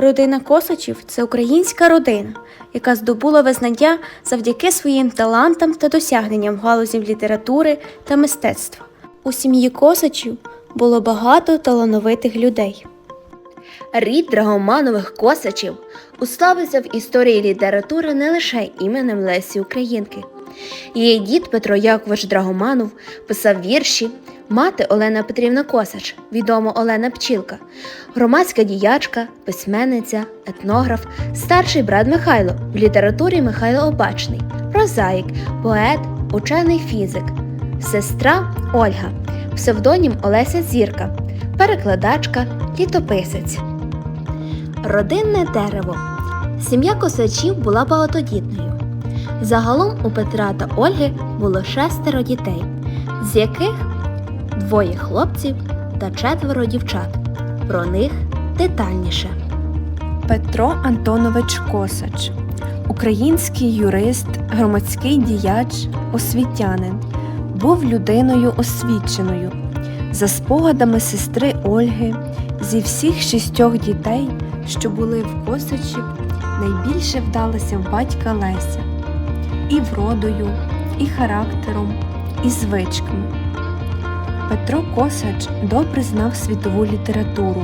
Родина Косачів це українська родина, яка здобула визнання завдяки своїм талантам та досягненням в галузі літератури та мистецтва. У сім'ї Косачів було багато талановитих людей. Рід Драгоманових Косачів уславився в історії літератури не лише іменем Лесі Українки. Її дід Петро Якович Драгоманов писав вірші, мати Олена Петрівна Косач, відома Олена Пчілка, громадська діячка, письменниця, етнограф, старший брат Михайло, в літературі Михайло Обачний, прозаїк, поет, учений фізик, сестра Ольга, псевдонім Олеся Зірка, перекладачка, літописець. Родинне дерево. Сім'я косачів була багатодітною. Загалом у Петра та Ольги було шестеро дітей, з яких двоє хлопців та четверо дівчат. Про них детальніше. Петро Антонович Косач, український юрист, громадський діяч, освітянин, був людиною освіченою. За спогадами сестри Ольги, зі всіх шістьох дітей, що були в Косачів, найбільше вдалася в батька Леся і вродою, і характером, і звичками. Петро Косач добре знав світову літературу,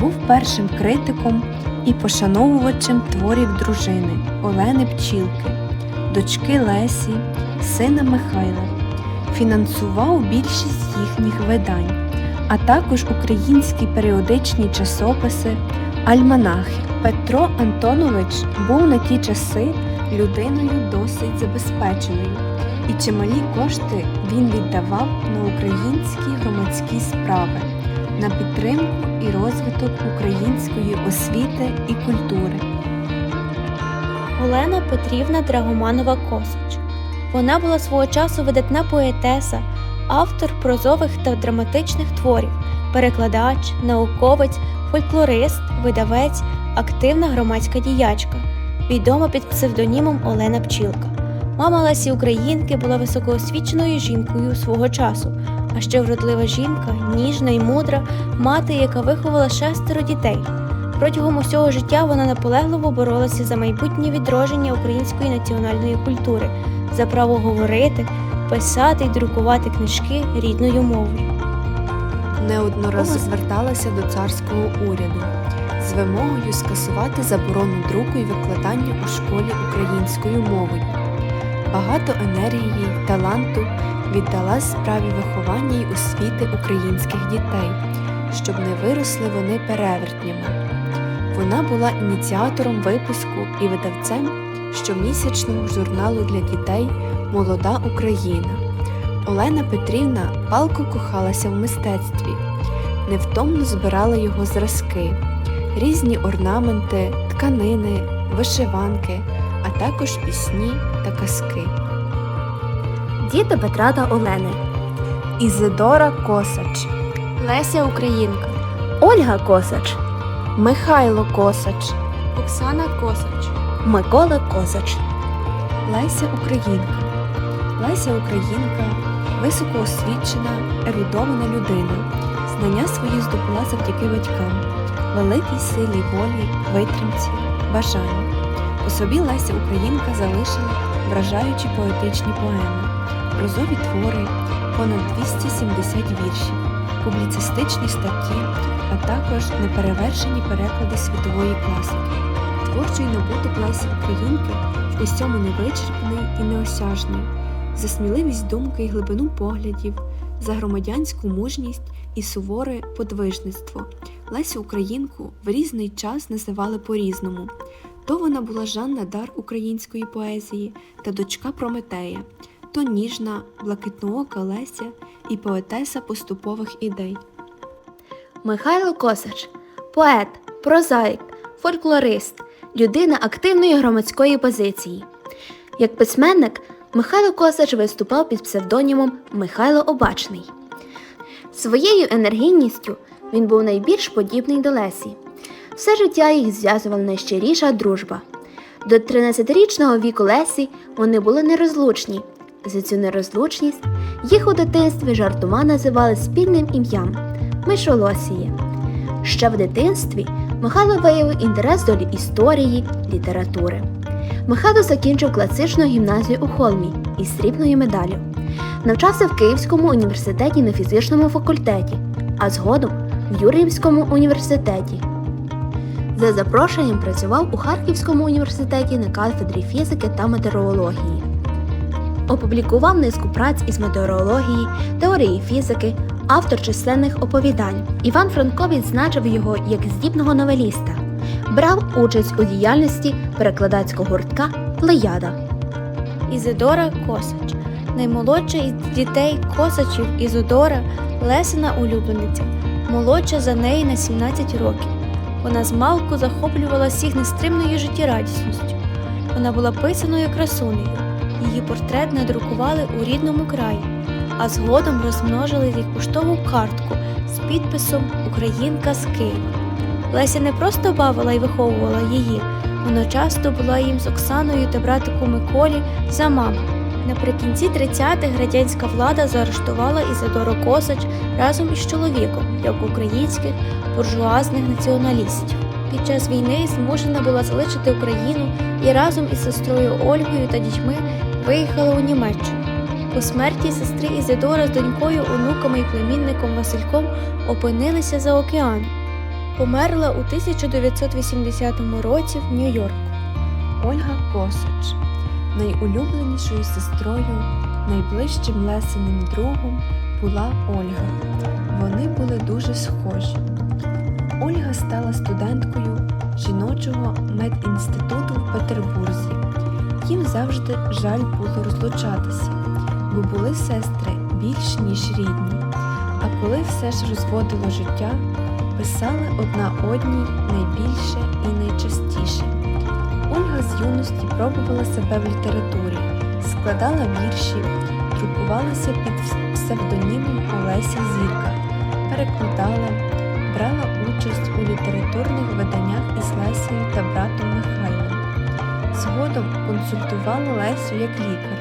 був першим критиком і пошановувачем творів дружини Олени Пчілки, дочки Лесі, сина Михайла, фінансував більшість їхніх видань, а також українські періодичні часописи, альманахи. Петро Антонович був на ті часи людиною досить забезпеченою, і чималі кошти він віддавав на українські громадські справи, на підтримку і розвиток української освіти і культури. Олена Петрівна Драгоманова Косач. Вона була свого часу видатна поетеса, автор прозових та драматичних творів, перекладач, науковець, фольклорист, видавець, активна громадська діячка, відома під псевдонімом Олена Пчілка. Мама Лесі Українки була високоосвіченою жінкою свого часу, а ще вродлива жінка, ніжна і мудра, мати, яка виховала шестеро дітей. Протягом усього життя вона наполегливо боролася за майбутнє відродження української національної культури, за право говорити, писати і друкувати книжки рідною мовою. Неодноразово зверталася до царського уряду з вимогою скасувати заборону друку і викладання у школі українською мовою. Багато енергії, таланту віддала справі виховання й освіти українських дітей, щоб не виросли вони перевертнями. Вона була ініціатором випуску і видавцем щомісячного журналу для дітей Молода Україна. Олена Петрівна палко кохалася в мистецтві, невтомно збирала його зразки, різні орнаменти, тканини, вишиванки, а також пісні та казки. Діти Петра та Олени. Ізидора Косач, Леся Українка, Ольга Косач, Михайло Косач, Оксана Косач, Микола Косач. Леся Українка. Леся Українка високоосвічена, ерудована людина. Знання свої здобула завдяки батькам, великій силі волі, витримці, бажанню. У собі Леся Українка залишила вражаючі поетичні поеми, прозові твори, понад 270 віршів, публіцистичні статті, а також неперевершені переклади світової класики. Творчий набуток Лесі Українки в усьому невичерпний і неосяжний, за сміливість думки і глибину поглядів, за громадянську мужність і суворе подвижництво. Лесю Українку в різний час називали по-різному. То вона була Жанна Дар української поезії та дочка Прометея, то ніжна, блакитноока Леся і поетеса поступових ідей. Михайло Косач, поет, прозаїк, фольклорист, людина активної громадської позиції. Як письменник, Михайло Косач виступав під псевдонімом Михайло Обачний. Своєю енергійністю він був найбільш подібний до Лесі. Все життя їх зв'язувала найщиріша дружба. До 13-річного віку Лесі вони були нерозлучні. За цю нерозлучність їх у дитинстві жартома називали спільним ім'ям Мишолосіє. Ще в дитинстві Михайло виявив інтерес до історії, літератури. Михайло закінчив класичну гімназію у Холмі із срібною медаллю. Навчався в Київському університеті на фізичному факультеті, а згодом в Юр'ївському університеті. За запрошенням працював у Харківському університеті на кафедрі фізики та метеорології. Опублікував низку праць із метеорології, теорії фізики, автор численних оповідань. Іван Франко відзначив його як здібного новеліста. Брав участь у діяльності перекладацького гуртка Плеяда. Ізидора Косач. Наймолодша із дітей Косачів Ізодора Лесина улюблениця, молодша за неї на 17 років. Вона змалку захоплювала всіх нестримною життєрадісністю. Вона була писаною красунею. Її портрет надрукували у рідному краї, а згодом розмножили як поштову картку з підписом Українка з Києва. Леся не просто бавила і виховувала її, вона часто була їм з Оксаною та братику Миколі за маму. Наприкінці 30-х радянська влада заарештувала Ізидору Косач разом із чоловіком як українських буржуазних націоналістів. Під час війни змушена була залишити Україну і разом із сестрою Ольгою та дітьми виїхала у Німеччину. По смерті сестри Ізидора з донькою, онуками і племінником Васильком опинилися за океаном. Померла у 1980 році в Нью-Йорку. Ольга Косач. Найулюбленішою сестрою, найближчим Лесиним другом була Ольга. Вони були дуже схожі. Ольга стала студенткою жіночого медінституту в Петербурзі. Їм завжди жаль було розлучатися, бо були сестри більш ніж рідні. А коли все ж розводило життя, писали одна одній найбільше і найчастіше. Ольга з юності пробувала себе в літературі, складала вірші, друкувалася під псевдонімом Олеся Зірка, перекладала, брала участь у літературних виданнях із Лесею та братом Михайлом. Згодом консультувала Лесю як лікар,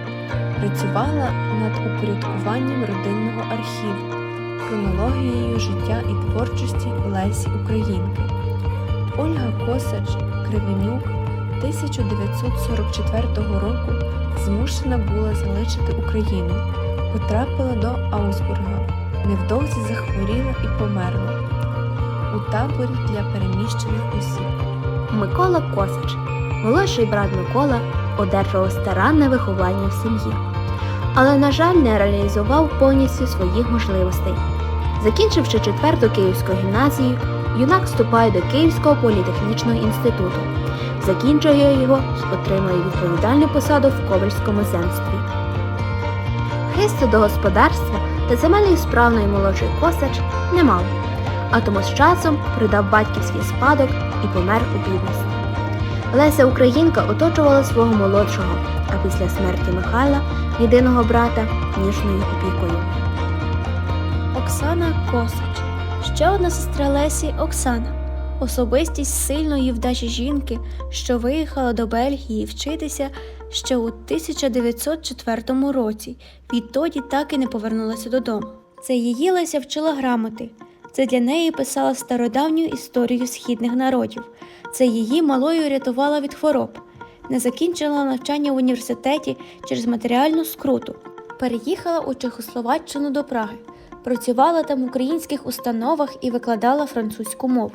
працювала над упорядкуванням родинного архіву, хронологією життя і творчості Лесі Українки. Ольга Косач Кривенюк 1944 року змушена була залишити Україну, потрапила до Аусбурга, невдовзі захворіла і померла у таборі для переміщених осіб. Микола Косач, молодший брат Микола, одержав старанне виховання в сім'ї, але, на жаль, не реалізував повністю своїх можливостей. Закінчивши четверту київську гімназію, юнак вступає до Київського політехнічного інституту, закінчує його і отримує відповідальну посаду в Ковальському земстві. Хисту до господарства та земельних справ наймолодший Косач не мав, а тому з часом придав батьківський спадок і помер у бідності. Леся Українка оточувала свого молодшого, а після смерті Михайла, єдиного брата, ніжною опікою. Оксана Косач. Ще одна сестра Лесі Оксана. Особистість сильної вдачі жінки, що виїхала до Бельгії вчитися ще у 1904 році, відтоді так і не повернулася додому. Це її Леся вчила грамоти. Це для неї писала стародавню історію східних народів. Це її малою рятувала від хвороб. Не закінчила навчання в університеті через матеріальну скруту. Переїхала у Чехословаччину до Праги. Працювала там в українських установах і викладала французьку мову.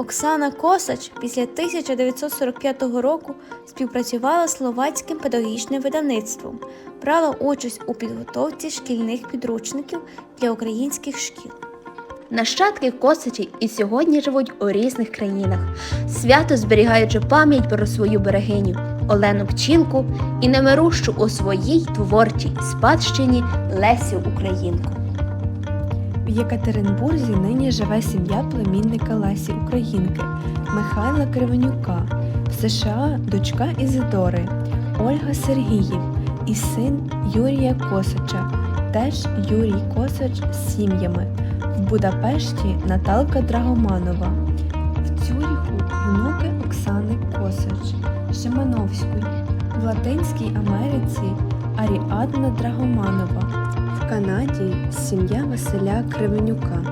Оксана Косач після 1945 року співпрацювала з словацьким педагогічним видавництвом, брала участь у підготовці шкільних підручників для українських шкіл. Нащадки Косачі і сьогодні живуть у різних країнах, свято зберігаючи пам'ять про свою берегиню Олену Пчілку і немирущу у своїй творчій спадщині Лесю Українку. Єкатеринбурзі нині живе сім'я племінника Лесі Українки Михайла Кривенюка, в США дочка Ізидори, Ольга Сергіїв і син Юрія Косача, теж Юрій Косач з сім'ями. В Будапешті Наталка Драгоманова, в Цюріху внуки Оксани Косач, Шимановської, в Латинській Америці Аріадна Драгоманова. Канаді сім'я Василя Кривенюка.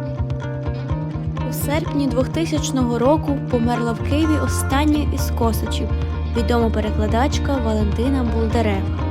У серпні 2000 року померла в Києві остання із косачів, відома перекладачка Валентина Болдерева.